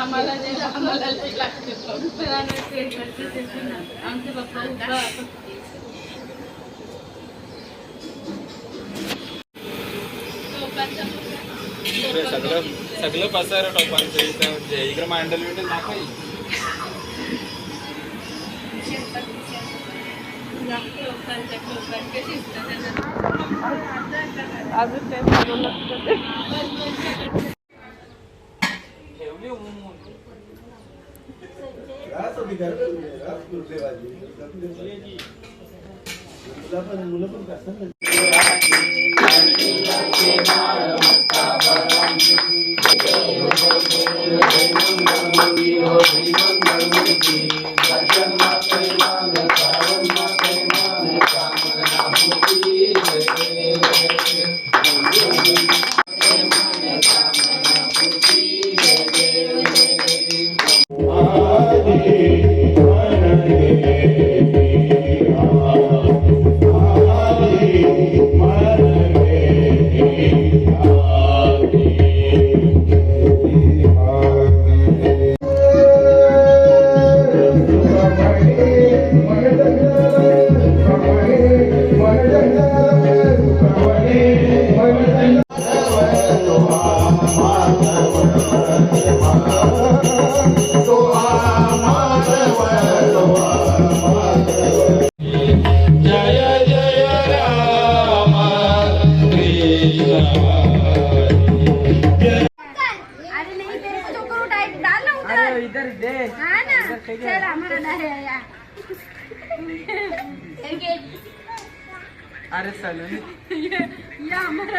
आम्हाला जे जे लागते आमचे पप्पा सगळं सगळं पसार टोपांचं इथं. म्हणजे इकडे मांडल बिंडल दाखवाय अजून मुलं पण कसं अरे सलोनी ये हमारा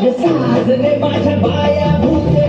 वाज माझं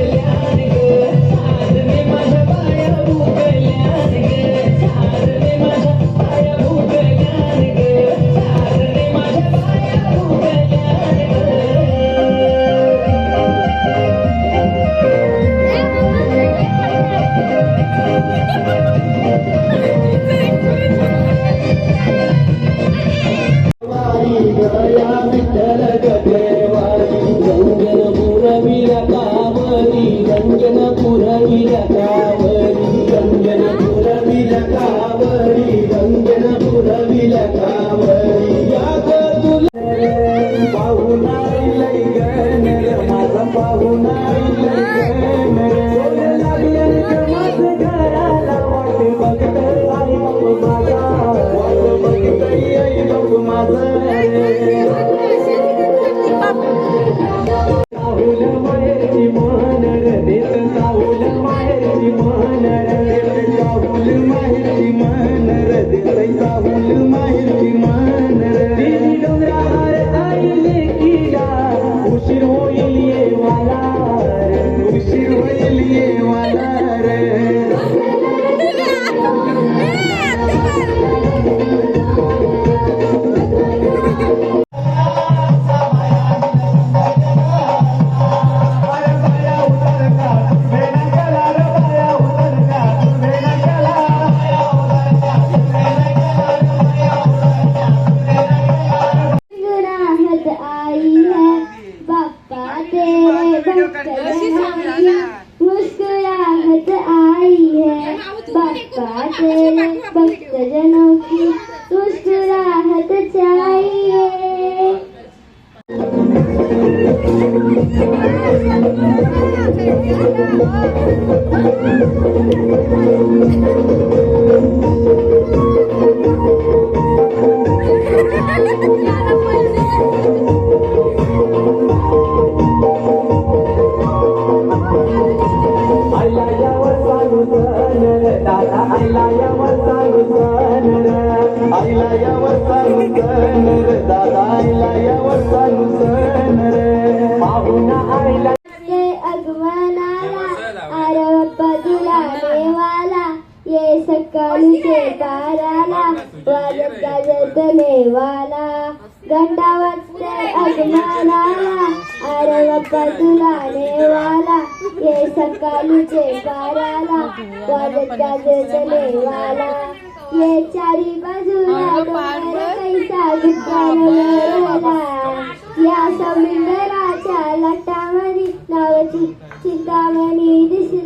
I'm sorry. सकाळीचे ताराला वाजत गाजत नेवाला. गंडावत अगमनाला आरव तुला नेवाला. ये सकाळीचे ताराला वाजत गाजत नेवाला. ये चारी बाजूला डोंगर कैसा दुकान या समुद्राच्या लाटामध्ये नावाची चिंतामणी दिसलाय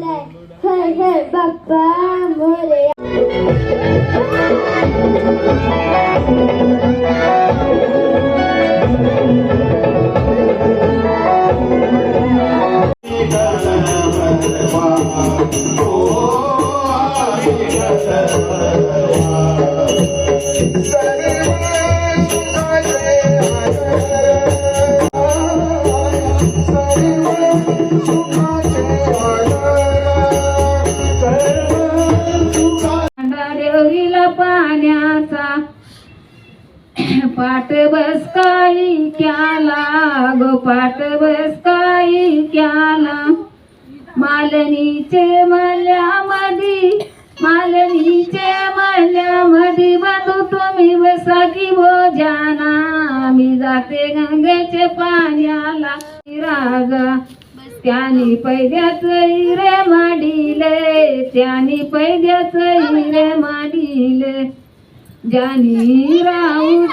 पाट बस काही क्याला गो पाट बस काही क्याला मालनीचे मल्यामधी मालनीचे मल्यामधी बंधू तुम्ही बसा की भोजाना. मी जाते गंगेचे पाण्याला रागा त्यानी पैद्याच रे माडिले त्यानी पैद्याच रे माडिले. ज्यानी राहू